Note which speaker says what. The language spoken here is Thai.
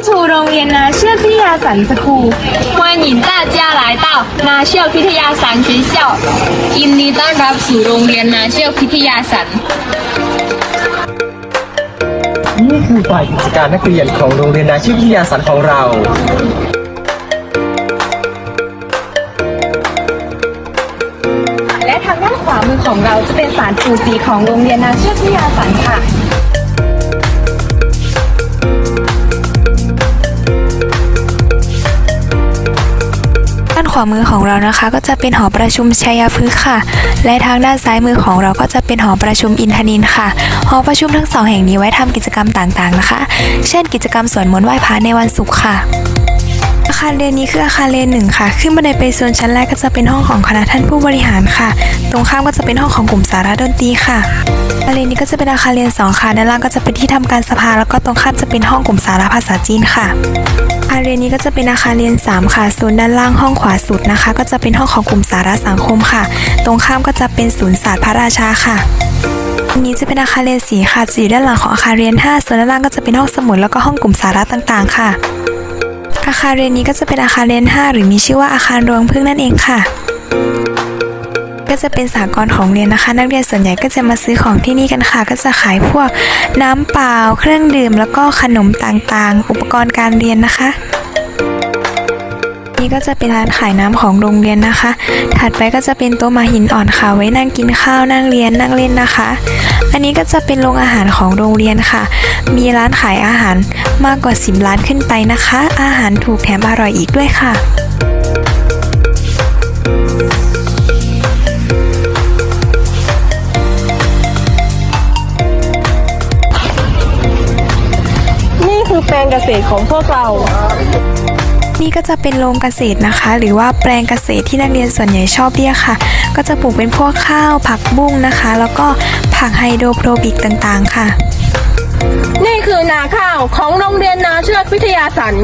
Speaker 1: เรียนนาเชือกพิทยาสันสคูล
Speaker 2: 欢迎大家来到นาเชือกพิทยาสัน学校ยินดีต้อนรับสู่โรงเรียนนาเชือกพิทยาสัน
Speaker 3: นี่คือฝ่ายกิจการนักเรียนของโรงเรียนนาชีพวิทยาสันของเรา
Speaker 1: และทางด้านขวามือของเราจะเป็นสารปู่สีของโรงเรียนนาเชือกพิทยาสันค่ะ
Speaker 4: วามือของเรานะคะ ก็จะเป็นหอประชุมชัยพฤกษ์ค่ะ และทางด้านซ้ายมือของเราก็จะเป็นหอประชุมอินทนินค่ะ หอประชุมทั้งสองแห่งนี้ไว้ทำกิจกรรมต่างๆนะคะ เช่นกิจกรรมสวดมนต์ไหว้พระในวันศุกร์ค่ะอาคารเรียนนี้คืออาคารเรียนหนึ่งค่ะ ขึ้นบันไดไปโซนชั้นแรกก็จะเป็นห้องของคณะท่านผู้บริหารค่ะ ตรงข้ามก็จะเป็นห้องของกลุ่มสาระดนตรีค่ะอาคารเรียนนี้ก็จะเป็นอาคารเรียนสองค่ะ ด้านล่างก็จะเป็นที่ทำการสภา แล้วก็ตรงข้ามจะเป็นห้องกลุ่มสาระภาษาจีนค่ะ อาคารเรียนนี้ก็จะเป็นอาคารเรียน 3 ค่ะ ส่วนด้านล่างห้องขวาสุดนะคะ ก็จะเป็นห้องของกลุ่มสาระสังคมค่ะ ตรงข้ามก็จะเป็นศูนย์ศาสตร์พระราชาค่ะอันนี้จะเป็นอาคารเรียนสีค่ะจะอยู่ด้านหลังของอาคารเรียน 5 ส่วนด้านล่างก็จะเป็นห้องสมุดแล้วก็ห้องกลุ่มสาระต่างๆ ค่ะ อาคารเรียนนี้ก็จะเป็นอาคารเรียน 5 หรือมีชื่อว่าอาคารรวงพึ่งนั่นเองค่ะ ก็จะเป็นสากลของเรียนนะคะ นักเรียนส่วนใหญ่ก็จะมาซื้อของที่นี่กันค่ะ ก็จะขายพวกน้ำเปล่า เครื่องดื่ม แล้วก็ขนมต่างๆ อุปกรณ์การเรียนนะคะนี่ก็จะเป็นร้านขายน้ำของโรงเรียนนะคะ ถัดไปก็จะเป็นโต๊ะมาหินอ่อนค่ะ ไว้นั่งกินข้าวนั่งเรียนนั่งเล่นนะคะ อันนี้ก็จะเป็นโรงอาหารของโรงเรียนค่ะ มีร้านขายอาหารมากกว่า 10 ร้านขึ้นไปนะคะ อาหารถูกแถมอร่อยอีกด้วยค่ะ
Speaker 1: คือแปลงเกษตรของพวกเรา
Speaker 4: นี่ก็จะเป็นโรงเกษตรนะคะ หรือว่าแปลงเกษตรที่นักเรียนส่วนใหญ่ชอบเรียกค่ะ ก็จะปลูกเป็นพวกข้าวผักบุ้งนะคะ แล้วก็ผักไฮโดรโปรบิกต่างๆค่ะ
Speaker 1: นี่คือนาข้าวของโรงเรียนนาเชือกพิทยาสัน